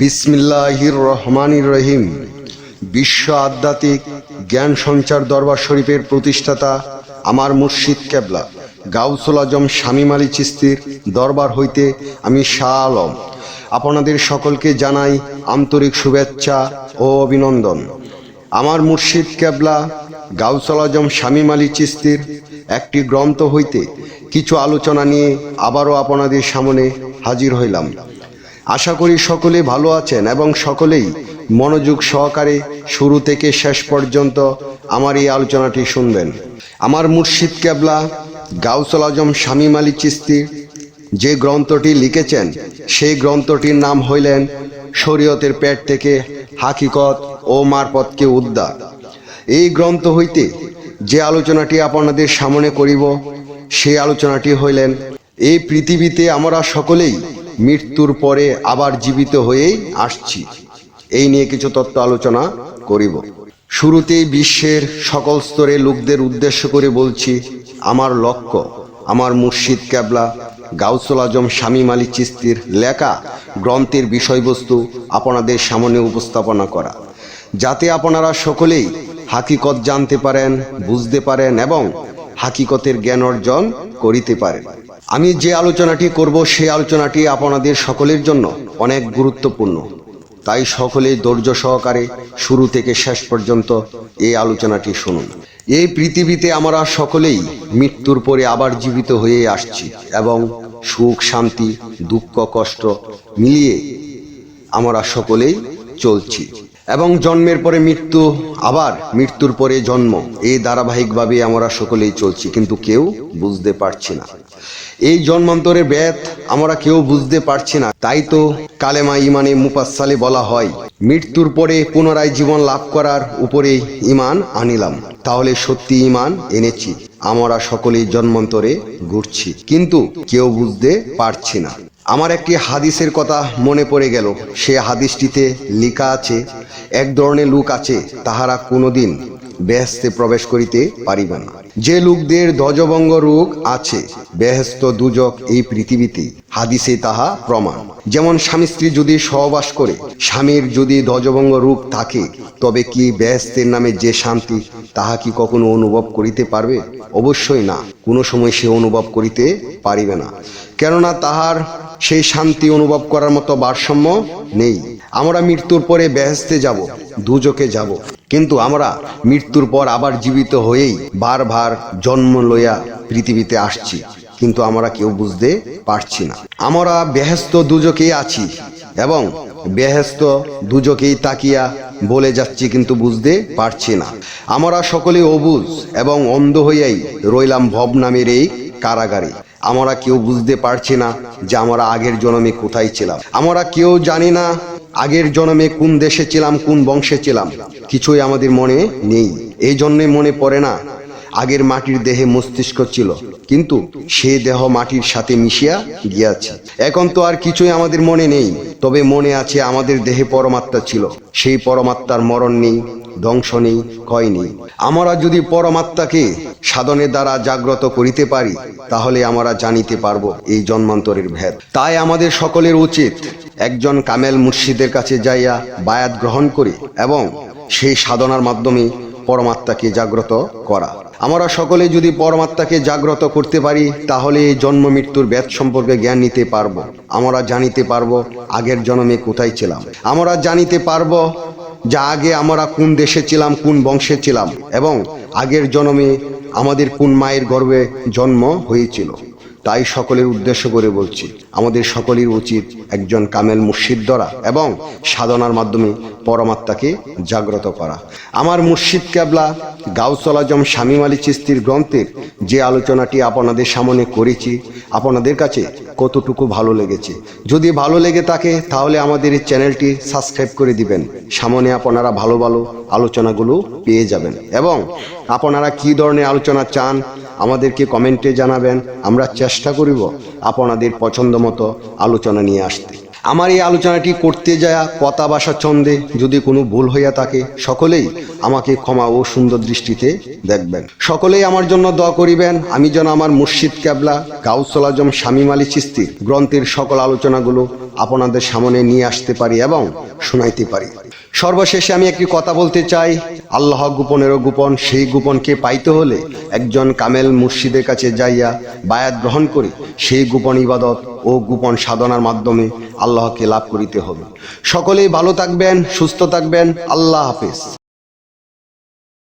বিসমিল্লাহির রহমানির রহিম বিশ্ব আধ্যাত্মিক জ্ঞান সঞ্চার দরবার শরীফের প্রতিষ্ঠাতা আমার মুর্শিদ কেবলা, গাউসুল আজম শামীম আলী চিস্তির দরবার হইতে আমি শাহ আলম। আপনাদের সকলকে জানাই আন্তরিক শুভেচ্ছা ও অভিনন্দন। আমার মুর্শিদ কেবলা, গাউসুল আজম শামীম আলী চিস্তির একটি গ্রন্থ হইতে কিছু আলোচনা নিয়ে আবারও আপনাদের সামনে হাজির হইলাম। আশা করি সকলে ভালো আছেন এবং সকলেই মনোযোগ সহকারে শুরু থেকে শেষ পর্যন্ত আমার এই আলোচনাটি শুনবেন। আমার মুর্শিদ কেবলা, গাউসুল আজম শামীম আলী চিস্তি যে গ্রন্থটি লিখেছেন, সেই গ্রন্থটির নাম হইলেন শরীয়তের পেট থেকে হাকিকত ও মারপথকে উদ্ধার। এই গ্রন্থ হইতে যে আলোচনাটি আপনাদের সামনে করিব, সেই আলোচনাটি হইলেন, এই পৃথিবীতে আমরা সকলেই মৃত্যুর পরে আবার জীবিত হয়েই আসছি। এই নিয়ে কিছু তত্ত্ব আলোচনা করিব। শুরুতেই বিশ্বের সকল স্তরে লোকদের উদ্দেশ্য করে বলছি, আমার লক্ষ্য, আমার মুর্শিদ ক্যাবলা, গাউসুল আজম শামীম আলী চিস্তির লেখা গ্রন্থের বিষয়বস্তু আপনাদের সামনে উপস্থাপনা করা। যাতে আপনারা সকলেই হাকিকত জানতে পারেন, বুঝতে পারেন এবং হাকিকতের জ্ঞান অর্জন করিতে পারেন। আমি যে আলোচনাটি করব সেই আলোচনাটি আপনাদের সকলের জন্য অনেক গুরুত্বপূর্ণ। তাই সকলে ধৈর্য সহকারে শুরু থেকে শেষ পর্যন্ত এই আলোচনাটি শুনুন। এই পৃথিবীতে আমরা সকলেই মৃত্যুর পরে আবার জীবিত হয়ে আসছি এবং সুখ, শান্তি, দুঃখ, কষ্ট মিলিয়ে আমরা সকলেই চলছি। এবং জন্মের পরে মৃত্যু, আবার মৃত্যুর পরে জন্ম, এই ধারাবাহিকভাবে আমরা সকলেই চলছি, কিন্তু কেউ বুঝতে পারছি না। এই জন্মান্তরের ব্যাথ আমরা কেউ বুঝতে পারছি না। তাই তো কালেমা ইমানে মুপাসালে বলা হয়, মৃত্যুর পরে পুনরায় জীবন লাভ করার উপরে ইমান আনিলাম। তাহলে সত্যি ইমান এনেছি। আমরা সকলেই জন্মান্তরে ঘুরছি। কিন্তু কেউ বুঝতে পারছি না। আমার একটি হাদিসের কথা মনে পড়ে গেল। সে হাদিসটিতে লেখা আছে, এক ধরনের লোক আছে, তাহারা কোনোদিন বেহেস্তে প্রবেশ করিতে পারিবে না। যে লোকদের ধ্বজভঙ্গ রোগ আছে বেহেস্ত দুজক এই পৃথিবীতে, হাদিসে তাহা প্রমাণ। যেমন স্বামী স্ত্রী যদি সহবাস করে, স্বামীর যদি ধ্বজভঙ্গ রূপ থাকে, তবে কি বেহেস্তের নামে যে শান্তি তাহা কি কখনো অনুভব করিতে পারবে? অবশ্যই না। কোনো সময় সে অনুভব করিতে পারিবে না। কেননা তাহার সেই শান্তি অনুভব করার মতো ভারসাম্য নেই। আমরা মৃত্যুর পরে বেহেস্তে যাব। দুজকে যাব। কিন্তু আমরা মৃত্যুর পর আবার জীবিত হয়েই বারবার জন্ম লইয়া পৃথিবীতে আসছি। কিন্তু আমরা কেউ বুঝতে পারছি না। আমরা বেহেস্ত দুজকেই আছি এবং বেহেস্ত দুজকেই তাকিয়া বলে যাচ্ছি কিন্তু বুঝতে পারছি না। আমরা সকলে অবুজ এবং অন্ধ হইয়াই রইলাম ভব নামের এই কারাগারে। আমরা কেউ বুঝতে পারছি না যে আমরা আগের জন্মে কোথায় ছিলাম। আমরা কেউ জানি না আগের জন্মে কোন দেশে ছিলাম, কোন বংশে ছিলাম, কিছুই আমাদের মনে নেই। এই জন্যে মনে পড়ে না, আগের মাটির দেহে মস্তিষ্ক ছিল, কিন্তু সে দেহ মাটির সাথে মিশিয়া গিয়াছে। এখন তো আর কিছুই আমাদের মনে নেই, তবে মনে আছে আমাদের দেহে পরমাত্মা ছিল। সেই পরমাত্মার মরণ নেই, ধ্বংস নেই, ক্ষয় নেই। আমরা যদি পরমাত্মাকে সাধনের দ্বারা জাগ্রত করিতে পারি, তাহলে আমরা জানিতে পারব এই জন্মান্তরের ভেদ। তাই আমাদের সকলের উচিত একজন কামেল মুর্শিদের কাছে যাইয়া বায়াত গ্রহণ করে এবং সেই সাধনার মাধ্যমে পরমাত্মাকে জাগ্রত করা। আমরা সকলে যদি পরমাত্মাকে জাগ্রত করতে পারি, তাহলে এই জন্ম মৃত্যুর ব্যাধ সম্পর্কে জ্ঞান নিতে পারব। আমরা জানিতে পারব আগের জন্মে কোথায় ছিলাম। আমরা জানিতে পারব যা আগে আমরা কোন দেশে ছিলাম, কোন বংশে ছিলাম এবং আগের জন্মে আমাদের কোন মায়ের গর্ভে জন্ম হয়েছিল। তাই সকলের উদ্দেশ্য করে বলছি, আমাদের সকলের উচিত একজন কামেল মুর্শিদ দ্বারা এবং সাধনার মাধ্যমে পরমাত্মাকে জাগ্রত করা। আমার মুর্শিদ ক্যাবলা গাউসল আজম শামীম আলী চিস্তির গ্রন্থের যে আলোচনাটি আপনাদের সামনে করেছি, আপনাদের কাছে কতটুকু ভালো লেগেছে? যদি ভালো লেগে থাকে, তাহলে আমাদের এই চ্যানেলটি সাবস্ক্রাইব করে দিবেন। সামনে আপনারা ভালো ভালো আলোচনাগুলো পেয়ে যাবেন। এবং আপনারা কি ধরনের আলোচনা চান আমাদেরকে কমেন্টে জানাবেন, আমরা চেষ্টা করিব আপনাদের পছন্দ মতো আলোচনা নিয়ে আসতে। আমার এই আলোচনাটি করতে যায়া কথা বাসা ছন্দে যদি কোনো ভুল হইয়া থাকে, সকলেই আমাকে ক্ষমা ও সুন্দর দৃষ্টিতে দেখবেন। সকলেই আমার জন্য দোয়া করিবেন, আমি যেন আমার মুর্শিদ ক্যাবলা গাউসল আজম শামীম আলী চিস্তির গ্রন্থের সকল আলোচনাগুলো আপনাদের সামনে নিয়ে আসতে পারি এবং শোনাইতে পারি। সর্বশেষে আমি একটি কথা বলতে চাই। আল্লাহ গোপনেরও গোপন, সেই গোপনকে পাইতে হলে একজন কামেল মুর্শিদের কাছে যাইয়া বায়াত গ্রহণ করে। সেই গোপন ইবাদত ও গোপন সাধনার মাধ্যমে আল্লাহকে লাভ করিতে হবে। সকলেই ভালো থাকবেন, সুস্থ থাকবেন। আল্লাহ হাফিজ।